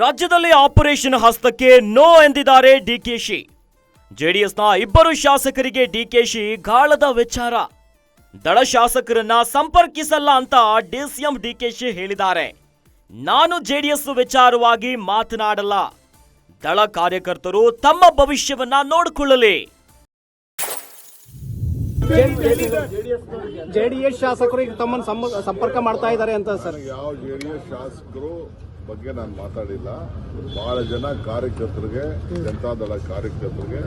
ರಾಜ್ಯದಲ್ಲಿ operation ಹಸ್ತಕ್ಕೆ no ಎಂದಿದ್ದಾರೆ ಡಿಕೆಶಿ ಜೆಡಿಎಸ್ನ ಇಬ್ಬರು ಶಾಸಕರಿಗೆ ಡಿಕೆಶಿ ಗಾಳದ ವಿಚಾರ. ದಳ ಶಾಸಕರನ್ನ ಸಂಪರ್ಕಿಸಲ್ಲ ಅಂತ ಡಿಸಿಎಂ ಡಿಕೆಶಿ ಹೇಳಿದ್ದಾರೆ. ನಾನು ಜೆಡಿಎಸ್ ವಿಚಾರವಾಗಿ ಮಾತನಾಡಲ್ಲ. ದಳ ಕಾರ್ಯಕರ್ತರು ತಮ್ಮ ಭವಿಷ್ಯವನ್ನ ನೋಡಿಕೊಳ್ಳಲಿ. ಜೆಡಿಎಸ್ ಶಾಸಕರು ಈಗ ತಮ್ಮನ್ನು ಸಂಪರ್ಕ ಮಾಡ್ತಾ ಇದ್ದಾರೆ ಅಂತ ಸರ್. ಯಾವ ಜೆಡಿಎಸ್ ಶಾಸಕರು ಬಗ್ಗೆ ನಾನು ಮಾತಾಡಿಲ್ಲ. ಬಹಳ ಜನ ಕಾರ್ಯಕರ್ತರಿಗೆ ಜನತಾದಳ ಕಾರ್ಯಕರ್ತರಿಗೆ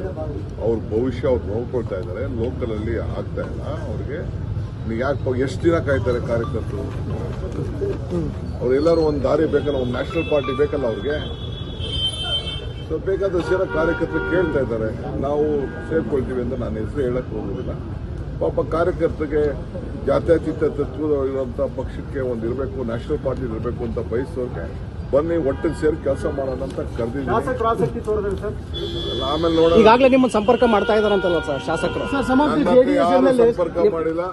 ಅವ್ರ ಭವಿಷ್ಯ ಅವ್ರು ನೋಡ್ಕೊಳ್ತಾ ಇದ್ದಾರೆ. ಲೋಕಲ್ ಅಲ್ಲಿ ಆಗ್ತಾ ಇಲ್ಲ. ಅವ್ರಿಗೆ ಯಾಕೆ ಎಷ್ಟು ದಿನ ಕಾಯ್ತಾರೆ ಕಾರ್ಯಕರ್ತರು? ಅವರೆಲ್ಲರೂ ಒಂದು ದಾರಿ ಬೇಕಲ್ಲ, ಒಂದು ನ್ಯಾಷನಲ್ ಪಾರ್ಟಿ ಬೇಕಲ್ಲ ಅವ್ರಿಗೆ? ಸೊ ಬೇಕಾದಷ್ಟು ಜನ ಕಾರ್ಯಕರ್ತರು ಕೇಳ್ತಾ ಇದ್ದಾರೆ. ನಾವು ಸೇರ್ಕೊಳ್ತೀವಿ ಅಂತ ನಾನು ಹೆಸರು ಹೇಳಕ್ ಹೋಗುದಿಲ್ಲ. ಪಾಪ ಕಾರ್ಯಕರ್ತರಿಗೆ ಜಾತ್ಯತೀತ ತತ್ವದ ಇರುವಂತ ಪಕ್ಷಕ್ಕೆ ಒಂದು ಇರಬೇಕು ನ್ಯಾಷನಲ್ ಪಾರ್ಟಿ ಇರಬೇಕು ಅಂತ ಬಯಸೋರ್ಗೆ ಬನ್ನಿ ಒಟ್ಟಿಗೆ ಸೇರಿ ಕೆಲಸ ಮಾಡೋಣ ಅಂತ ಕರೆದಿದ್ದೀನಿ. ಶಾಸಕರು ಸರ್? ಆಮೇಲೆ ನೋಡೋಣ. ಈಗಾಗಲೇ ನಿಮ್ಮ ಸಂಪರ್ಕ ಮಾಡ್ತಾ ಇದಾರಂತಲ್ಲ ಸರ್ ಶಾಸಕರು? ಸಂಪರ್ಕ ಮಾಡಿಲ್ಲ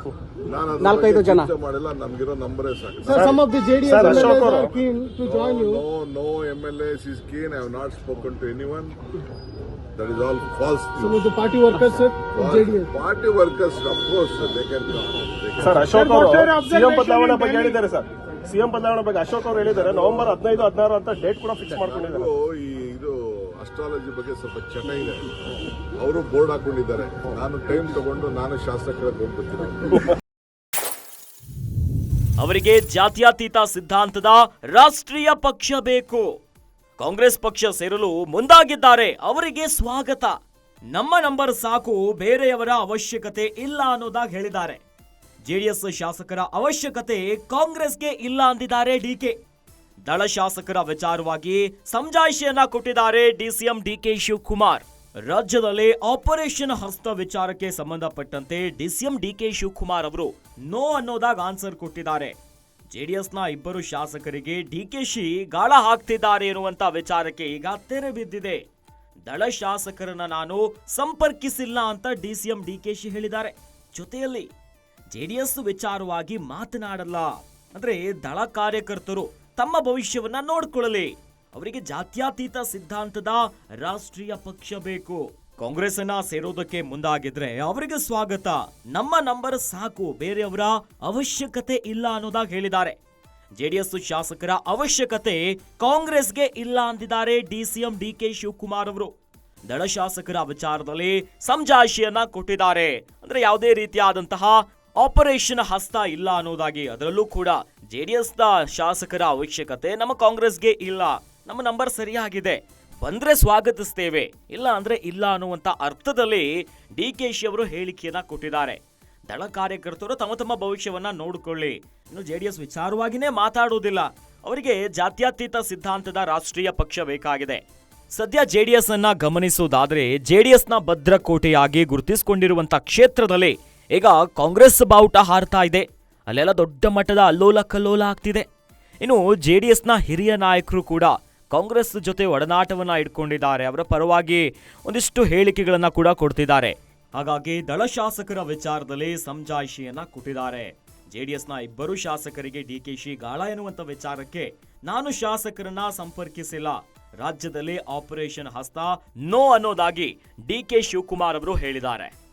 ನಾಲ್ಕೈದು ಜನ. ಮಾಡಿಲ್ಲ ನಮ್ಗಿರೋ ನಂಬರೇ ಸಾಕು. No no M L S keen I not spoken to anyone that is all false party workers party workers of course sir Ashok ಬದಲಾವಣೆ ಬಗ್ಗೆ ಹೇಳಿದ್ದಾರೆ ಸರ್ ಸಿಎಂ ಬದಲಾವಣೆ ಬಗ್ಗೆ ಅಶೋಕ್ ಅವರು ಹೇಳಿದ್ದಾರೆ ನವೆಂಬರ್ ಹದಿನೈದು ಹದಿನಾರು ಅಂತ ಡೇಟ್ ಕೂಡ ಫಿಕ್ಸ್ ಮಾಡ್ಕೊಂಡಿದ್ದಾರೆ. ಈ ಇದು ಅಸ್ಟ್ರಾಲಜಿ ಬಗ್ಗೆ ಸ್ವಲ್ಪ ಚಟ ಇದೆ. ಅವರು ಬೋರ್ಡ್ ಹಾಕೊಂಡಿದ್ದಾರೆ. ನಾನು ಟೈಮ್ ತಗೊಂಡು ನಾನು ಶಾಸಕರ ಹೋಗ್ಬಿಡ್ತೀನಿ. ಅವರಿಗೆ ಜಾತ್ಯತೀತ ಸಿದ್ಧಾಂತದ ರಾಷ್ಟ್ರೀಯ ಪಕ್ಷ ಬೇಕು. ಕಾಂಗ್ರೆಸ್ ಪಕ್ಷ ಸೇರಲು ಮುಂದಾಗಿದ್ದಾರೆ. ಅವರಿಗೆ ಸ್ವಾಗತ. ನಮ್ಮ ನಂಬರ್ ಸಾಕು ಬೇರೆಯವರ ಅವಶ್ಯಕತೆ ಇಲ್ಲ ಅನ್ನೋದಾಗಿ ಹೇಳಿದ್ದಾರೆ. ಜೆಡಿಎಸ್ ಶಾಸಕರ ಅವಶ್ಯಕತೆ ಕಾಂಗ್ರೆಸ್ಗೆ ಇಲ್ಲ ಅಂದಿದ್ದಾರೆ ಡಿಕೆ ದಳ ಶಾಸಕರ ವಿಚಾರವಾಗಿ ಸಮಜಾಯಿಷಿಯನ್ನ ಕೊಟ್ಟಿದ್ದಾರೆ ಡಿಸಿಎಂ ಡಿಕೆ ಶಿವಕುಮಾರ್. ರಾಜ್ಯದಲ್ಲಿ ಆಪರೇಷನ್ ಹಸ್ತ ವಿಚಾರಕ್ಕೆ ಸಂಬಂಧಪಟ್ಟಂತೆ ಡಿಸಿಎಂ ಡಿಕೆ ಶಿವಕುಮಾರ್ ಅವರು ನೋ ಅನ್ನೋದಾಗ ಆನ್ಸರ್ ಕೊಟ್ಟಿದ್ದಾರೆ. ಜೆಡಿಎಸ್ನ ಇಬ್ಬರು ಶಾಸಕರಿಗೆ ಡಿಕೆಶಿ ಗಾಳ ಹಾಕ್ತಿದ್ದಾರೆ ಎನ್ನುವಂತ ವಿಚಾರಕ್ಕೆ ಈಗ ತೆರೆ ಬಿದ್ದಿದೆ. ದಳ ಶಾಸಕರನ್ನ ನಾನು ಸಂಪರ್ಕಿಸಿಲ್ಲ ಅಂತ ಡಿಸಿಎಂ ಡಿಕೆಶಿ ಹೇಳಿದ್ದಾರೆ. ಜೊತೆಯಲ್ಲಿ ಜೆಡಿಎಸ್ ವಿಚಾರವಾಗಿ ಮಾತನಾಡಲ್ಲ. ಅಂದ್ರೆ ದಳ ಕಾರ್ಯಕರ್ತರು ತಮ್ಮ ಭವಿಷ್ಯವನ್ನ ನೋಡ್ಕೊಳ್ಳಲಿ. ಅವರಿಗೆ ಜಾತ್ಯಾತೀತ ಸಿದ್ಧಾಂತದ ರಾಷ್ಟ್ರೀಯ ಪಕ್ಷ ಬೇಕು. ಕಾಂಗ್ರೆಸ್ ಅನ್ನ ಸೇರೋದಕ್ಕೆ ಮುಂದಾಗಿದ್ರೆ ಅವರಿಗೆ ಸ್ವಾಗತ. ನಮ್ಮ ನಂಬರ್ ಸಾಕು, ಬೇರೆಯವರ ಅವಶ್ಯಕತೆ ಇಲ್ಲ ಅನ್ನೋದಾಗಿ ಹೇಳಿದ್ದಾರೆ. ಜೆಡಿಎಸ್ ಶಾಸಕರ ಅವಶ್ಯಕತೆ ಕಾಂಗ್ರೆಸ್ಗೆ ಇಲ್ಲ ಅಂದಿದ್ದಾರೆ ಡಿಸಿಎಂ ಡಿಕೆ ಶಿವಕುಮಾರ್ ಅವರು. ದಳ ಶಾಸಕರ ವಿಚಾರದಲ್ಲಿ ಸಮಜಾಯಿಷಿಯನ್ನ ಕೊಟ್ಟಿದ್ದಾರೆ. ಅಂದ್ರೆ ಯಾವುದೇ ರೀತಿಯಾದಂತಹ ಆಪರೇಷನ್ ಹಸ್ತ ಇಲ್ಲ ಅನ್ನೋದಾಗಿ ಅದರಲ್ಲೂ ಕೂಡ ಜೆ ಡಿ ನ ಶಾಸಕರ ಅವಶ್ಯಕತೆ ನಮ್ಮ ಕಾಂಗ್ರೆಸ್ಗೆ ಇಲ್ಲ. ನಮ್ಮ ನಂಬರ್ ಸರಿಯಾಗಿದೆ. ಬಂದ್ರೆ ಸ್ವಾಗತಿಸ್ತೇವೆ. ಇಲ್ಲ ಅಂದ್ರೆ ಇಲ್ಲ ಅನ್ನುವಂತ ಅರ್ಥದಲ್ಲಿ ಡಿ ಕೆ ಶಿ ಅವರು ಹೇಳಿಕೆಯನ್ನ ಕೊಟ್ಟಿದ್ದಾರೆ. ದಳ ಕಾರ್ಯಕರ್ತರು ತಮ್ಮ ತಮ್ಮ ಭವಿಷ್ಯವನ್ನ ನೋಡಿಕೊಳ್ಳಿ. ಇನ್ನು ಜೆ ಡಿ ಎಸ್ ವಿಚಾರವಾಗಿನೇ ಮಾತಾಡುವುದಿಲ್ಲ ಅವರಿಗೆ ಜಾತ್ಯತೀತ ಸಿದ್ಧಾಂತದ ರಾಷ್ಟ್ರೀಯ ಪಕ್ಷ ಬೇಕಾಗಿದೆ. ಸದ್ಯ ಜೆ ಡಿ ಎಸ್ ಅನ್ನ ಗಮನಿಸುವುದಾದ್ರೆ ಜೆಡಿಎಸ್ನ ಭದ್ರಕೋಟೆಯಾಗಿ ಗುರುತಿಸಿಕೊಂಡಿರುವಂತಹ ಕ್ಷೇತ್ರದಲ್ಲಿ ಈಗ ಕಾಂಗ್ರೆಸ್ ಬಾವುಟ ಹಾರ್ತಾ ಇದೆ. ಅಲ್ಲೆಲ್ಲ ದೊಡ್ಡ ಮಟ್ಟದ ಅಲ್ಲೋಲ ಕಲ್ಲೋಲ ಆಗ್ತಿದೆ. ಇನ್ನು ಜೆ ಡಿ ಎಸ್ನ ಹಿರಿಯ ನಾಯಕರು ಕೂಡ ಕಾಂಗ್ರೆಸ್ ಜೊತೆ ಒಡನಾಟವನ್ನು ಇಟ್ಕೊಂಡಿದ್ದಾರೆ. ಅವರ ಪರವಾಗಿ ಒಂದಿಷ್ಟು ಹೇಳಿಕೆಗಳನ್ನ ಕೂಡ ಕೊಡ್ತಿದ್ದಾರೆ. ಹಾಗಾಗಿ ದಳ ಶಾಸಕರ ವಿಚಾರದಲ್ಲಿ ಸಂಜಾಯಿಷಿಯನ್ನ ಕೊಟ್ಟಿದ್ದಾರೆ. ಜೆ ಡಿ ಎಸ್ನ ಇಬ್ಬರು ಶಾಸಕರಿಗೆ ಡಿ ಕೆ ಶಿ ಗಾಳ ಎನ್ನುವಂಥ ವಿಚಾರಕ್ಕೆ ನಾನು ಶಾಸಕರನ್ನ ಸಂಪರ್ಕಿಸಿಲ್ಲ. ರಾಜ್ಯದಲ್ಲಿ ಆಪರೇಷನ್ ಹಸ್ತ, ನೋ ಅನ್ನೋದಾಗಿ ಡಿ ಕೆ ಶಿವಕುಮಾರ್ ಅವರು ಹೇಳಿದ್ದಾರೆ.